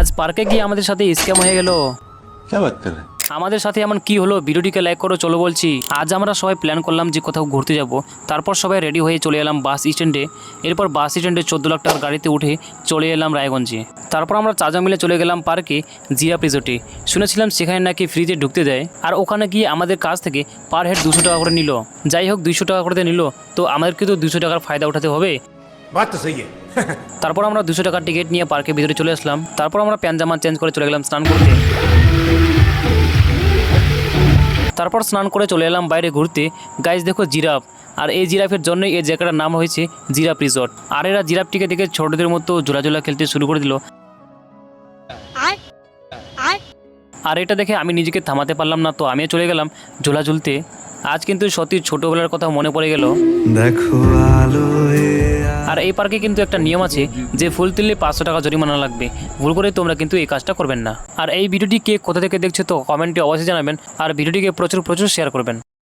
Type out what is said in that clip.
আজ পার্কে গিয়ে আমাদের সাথে স্ক্যাম হয়ে গেল। আমাদের সাথে এমন কি হলো? ভিডিওটিকে লাইক করো চলো বলছি। আজ আমরা সবাই প্ল্যান করলাম যে কোথাও ঘুরতে যাব। তারপর সবাই রেডি হয়ে চলে এলাম বাস স্ট্যান্ডে এরপর বাস স্ট্যান্ডে চোদ্দ লাখ টাকার গাড়িতে উঠে চলে এলাম রায়গঞ্জে। তারপর আমরা চাজা মিলে চলে গেলাম পার্কে জিয়া প্রিজোটে শুনেছিলাম সেখানে নাকি ফ্রিজে ঢুকতে দেয়। আর ওখানে গিয়ে আমাদের কাছ থেকে পার হেড দুশো টাকা করে নিল। যাই হোক দুইশো টাকা করে নিল। তো আমাদেরকে তো দুশো টাকার ফায়দা উঠাতে হবে। বাচ্চা সেই তারপর আমরা দুশো টাকার টিকিট নিয়ে পার্কের ভিতরে চলে আসলাম। তারপর আমরা প্যান জামা চেঞ্জ করে চলে গেলাম স্নান করতে। তারপর স্নান করে চলে এলাম বাইরে ঘুরতে। গাইজ দেখো জিরাফ। আর এই জিরাফের জন্যই এই জায়গাটার নাম হয়েছে জিরাফ রিসর্ট আর এরা জিরাফটিকে দেখে ছোটদের মতো ঝোলাঝোলা খেলতে শুরু করে দিল। আর এটা দেখে আমি নিজেকে থামাতে পারলাম না তো আমিও চলে গেলাম ঝোলা ঝুলতে। আজ কিন্তু সত্যি ছোটোবেলার কথা মনে পড়ে গেল। দেখো আলোয় আর এই পার্কে কিন্তু একটা নিয়ম আছে যে ফুল তুললে পাঁচশো টাকা জরিমানা লাগবে। ভুল করে তোমরা কিন্তু এই কাজটা করবেন না। আর এই ভিডিওটি কে কোথা থেকে দেখছ তো কমেন্টে অবশ্যই জানাবেন। আর ভিডিওটিকে প্রচুর প্রচুর শেয়ার করবেন।